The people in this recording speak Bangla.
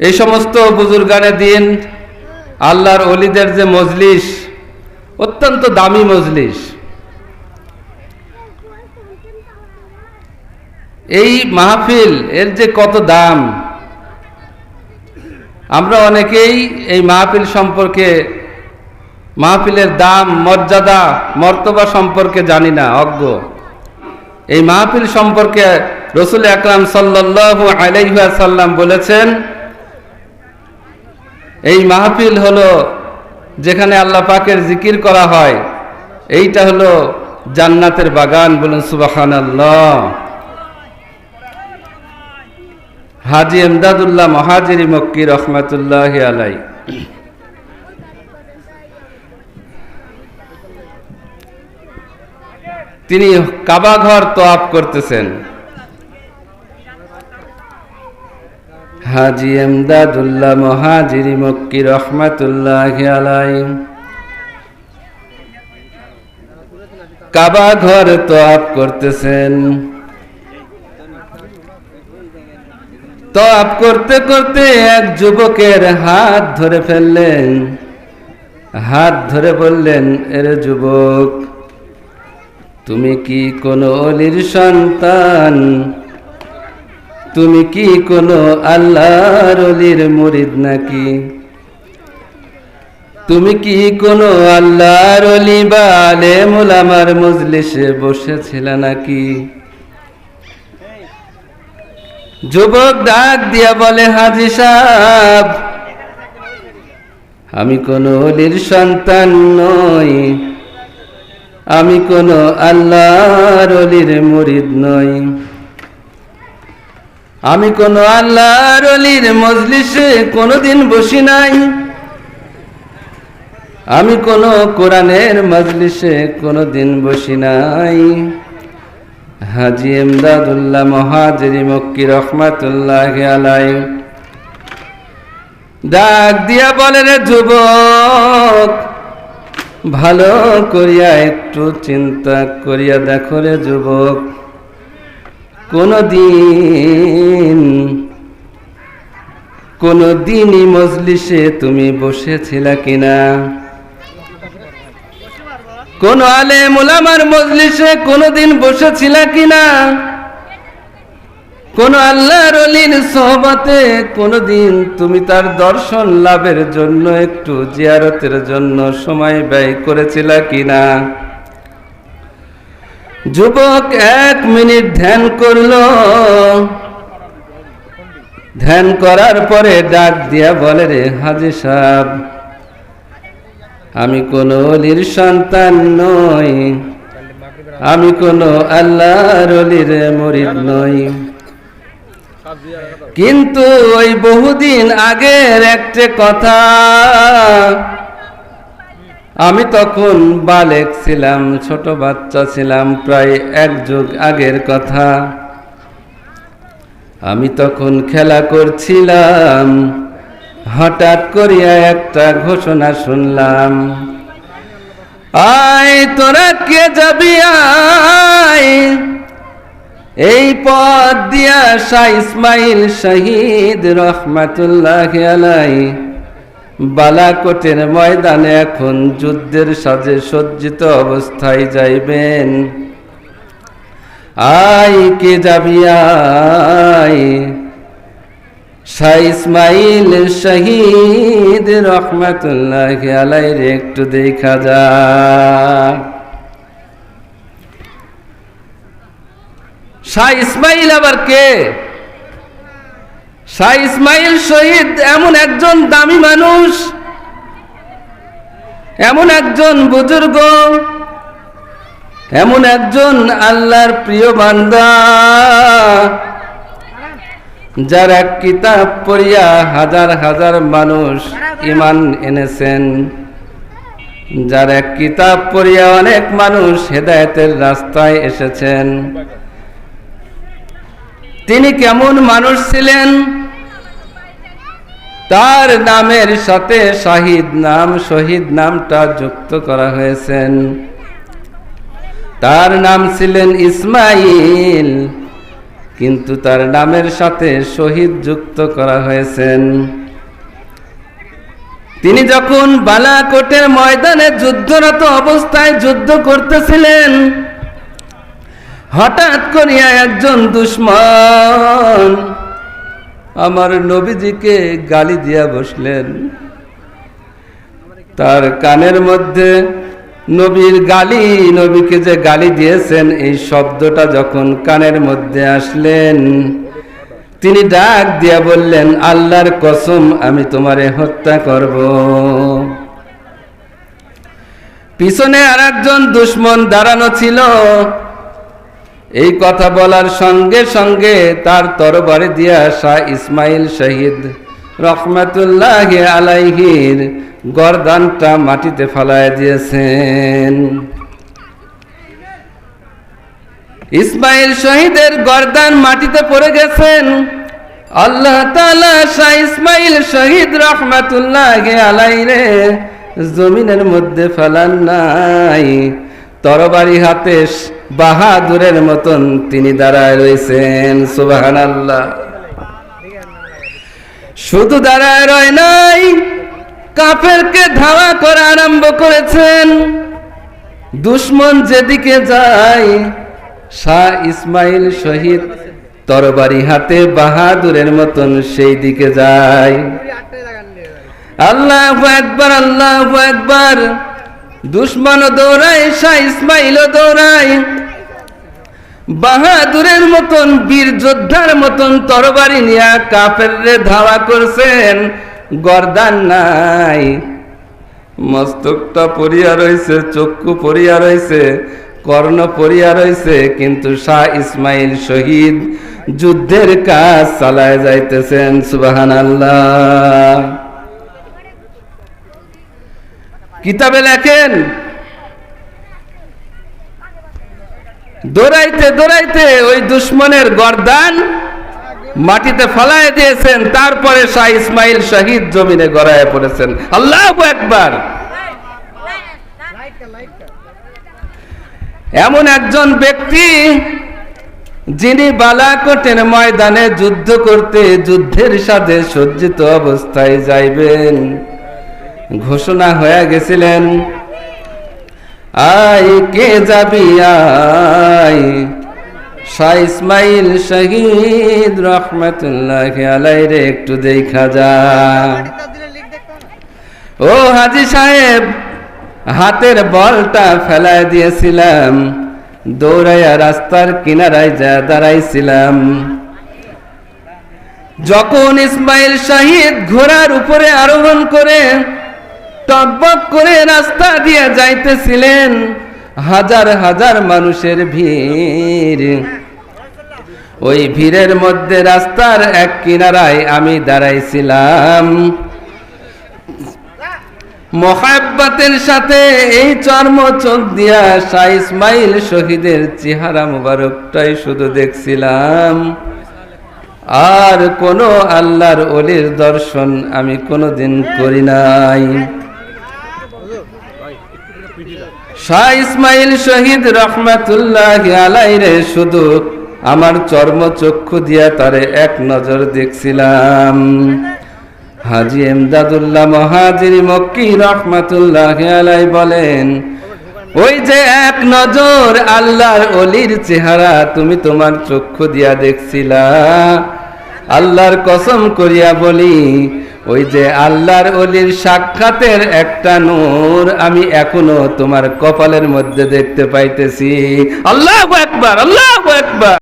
এই সমস্ত বুজুর্গানে দিন আল্লাহর অলিদের যে মজলিস, অত্যন্ত দামি মজলিস। এই মাহফিল, এর যে কত দাম, আমরা অনেকেই এই মাহফিল সম্পর্কে, মাহফিলের দাম, মর্যাদা, মর্তবা সম্পর্কে জানি না, অজ্ঞ। এই মাহফিল সম্পর্কে রসুল আকরাম সাল্লাল্লাহু আলাইহি সাল্লাম বলেছেন এই মাহফিল হলো যেখানে আল্লাহ পাকের জিকির করা হয়। এইটা হলো জান্নাতের বাগান বলুন সুবাহান আল্লাহ হাজি এমদাদুল্লাহ মহাজিরি মক্কি রহমাতুল্লাহ আলাই তিনি কাবা ঘর তোয়াপ করতেছেন। হাজি এমদাদুল্লাহ মহাজিরি মক্কি রহমাতুল্লাহ আলাই কাবা ঘর তোয়াপ করতেছেন। তোয়াপ করতে করতে এক যুবকের হাত ধরে ফেললেন। হাত ধরে বললেন, এর যুবক, তুমি কি কোনো অলির সন্তান? তুমি কি কোনো আল্লাহর অলির মুরিদ নাকি? তুমি কি কোনো আল্লাহর অলি বা আলেম ওলামার মজলিসে বসেছিল নাকি? যুবক ডাক দিয়া বলে, হাজি সাহ আমি কোনো অলির সন্তান নই। আমি কোনো আল্লাহর অলির মুরিদ নই। আমি কোনো আল্লাহর অলির মজলিসে কোনোদিন বসি নাই। আমি কোনো কোরআনের মজলিসে কোনোদিন বসি নাই। হাজি এমদাদুল্লাহ মহাজরি মক্কি রহমাতুল্লাহ আলাই ডাক দিয়া বলে রে যুবক, ভালো করিয়া একটু চিন্তা করিয়া দেখো রে যুবক। কোনো দিন কোনো দিনই মজলিসে তুমি বসেছিলা কিনা? কোন আলে মুলামার মজলিসে কোনোদিন বসেছিল কিনা? কোন আল্লাহর অলির সহবতে কোনোদিন তুমি তার দর্শন লাভের জন্য একটু জিয়ারতের জন্য সময় ব্যয় করেছিল কিনা? যুবক এক মিনিট ধ্যান করল। ধ্যান করার পরে ডাক দিয়া বলে, রে হাজি সাহেব, আমি কোনো অলির সন্তান নই। আমি কোনো আল্লাহর অলির মরিদ নই। কিন্তু ওই বহুদিন আগের একটা কথা আমি তখন বালেক ছিলাম, ছোট বাচ্চা ছিলাম, প্রায় এক যুগ আগের কথা। আমি তখন খেলা করছিলাম, হঠাৎ করিয়া একটা ঘোষণা শুনলাম। আয়, তোরা কে যাবি আয়? এই পথ দিয়া শাহ ইসমাইল শহীদ রহমাতুল্লাহ আলাই বালাকোটের ময়দানে এখন যুদ্ধের সাজে সজ্জিত অবস্থায় যাইবেন। আই কে যাবি আয় শাহ ইসমাইল শহীদ রহমতুল্লাহ আলাইর একটু দেখা যা শাহ ইসমাইল আবার কে? শাহ ইসমাইল শহীদ এমন একজন দামি মানুষ, এমন একজন বুজুর্গ, এমন একজন আল্লাহর প্রিয় বান্দা, যার এক কিতাব পড়িয়া হাজার হাজার মানুষ ইমান এনেছেন। যার এক কিতাব পড়িয়া অনেক মানুষ হেদায়তের রাস্তায় এসেছেন। তিনি কেমন মানুষ ছিলেন? তার নামের সাথে শাহিদ নাম, শহীদ নামটা যুক্ত করা হয়েছেন। তার নাম ছিলেন ইসমাইল, কিন্তু তার নামের সাথে শহীদ যুক্ত করা হয়েছেন। তিনি যখন বালাকোটের ময়দানে যুদ্ধরত অবস্থায় যুদ্ধ করতেছিলেন, হঠাৎ করিয়া একজন দুশ্মন আমার নবীজিকে গালি দিয়া বসলেন। তার কানের মধ্যে নবীর গালি, নবীকে যে গালি দিয়েছেন, এই শব্দটা যখন কানের মধ্যে আসলেন, তিনি ডাক দিয়া বললেন, আল্লাহর কসম, আমি তোমারে হত্যা করব। পিছনে আর একজন দুশ্মন দাঁড়ানো ছিল। এই কথা বলার সঙ্গে সঙ্গে তার তরবারি দিয়া শাহ ইসমাইল শহীদ রহমতুল্লাহ আলাইহির গরদানটা মাটিতে ফালায় দিয়েছেন। ইসমাইল শহীদের গরদান মাটিতে পড়ে গেছেন। আল্লাহ তাআলা শাহ ইসমাইল শহীদ রহমতুল্লাহ আলাইরে জমিনের মধ্যে ফেলান নাই। তরবারি হাতে বাহাদুরের মতন তিনি দাঁড়ায় রয়েছেন। সুবাহান আল্লাহ শুধু দাঁড়ায় রয় নাই, কাফেরকে ধাওয়া করা আরম্ভ করেছেন। দুশ্মন যেদিকে যায়, শাহ ইসমাইল শহীদ তরবারি হাতে বাহাদুরের মতন সেই দিকে যায়। আল্লাহ একবার আল্লাহ একবার দুশ্মন দৌড়ায়, শাহ ইসমাইল দৌড়ায়। বাহাদুরের মতন, বীর যোদ্ধার মতন তরবারি নিয়ে কাফের ধাওয়া করছেন। গরদান নাই। মস্তকটা পরিয়া রয়েছে চক্ষু পরিয়া রয়েছে কর্ণ পরিয়া রয়েছে কিন্তু শাহ ইসমাইল শহীদ যুদ্ধের কাজ চালায় যাইতেছেন সুবাহান আল্লাহ কিতাবে লেখেন? দৌড়াইতে দৌড়াইতে ওই দুশ্মনের গরদান মাটিতে ফলায় দিয়েছেন, তারপরে শাহ ইসমাইল শহীদ জমিনে গড়ায় পড়েছেন। আল্লাহ একবার এমন একজন ব্যক্তি যিনি বালাকোটের ময়দানে যুদ্ধ করতে যুদ্ধের সাথে সজ্জিত অবস্থায় যাইবেন। ঘোষণা হয়ে গেছিলেন। আয় কে যাবি শাহ ইসমাইল শহীদ রহমতুল্লাহ আলাই রে, একটু দেখা যা। ও হাজি সাহেব, হাতের বলটা ফেলায় দিয়েছিলাম, দৌড়াইয়া রাস্তার কিনারায় যা দাঁড়াইছিলাম। যখন ইসমাইল শাহিদ ঘোড়ার উপরে আরোহণ করে টকবক করে রাস্তা দিয়ে যাইতেছিলেন হাজার হাজার মানুষের ভিড়। ওই ভিড়ের মধ্যে রাস্তার এক কিনারায় আমি দাঁড়াইছিলাম। মহাব্বাতের সাথে এই চর্ম চোখ দিয়া শাহ ইসমাইল শহীদের চেহারা মুবারকটাই শুধু দেখছিলাম। আর কোন আল্লাহর অলির দর্শন আমি কোনোদিন করি নাই। শাহ ইসমাইল শহীদ রহমাতুল্লাহ আলাইরে শুধু আমার চর্মচক্ষু দিয়া তারে এক নজর দেখছিলাম। হাজি এমদাদুল্লাহ মহাজির মক্কি রহমাতুল্লাহ আলাই বলেন, ওই যে এক নজর আল্লাহর অলির চেহারা তুমি তোমার চক্ষু দিয়া দেখছিলা। আল্লাহর কসম করিয়া বলি ওই যে আল্লাহর অলির সাক্ষাতের একটা নূর আমি এখনও তোমার কপালের মধ্যে দেখতে পাইতেছি। আল্লাহ একবার আল্লাহ একবার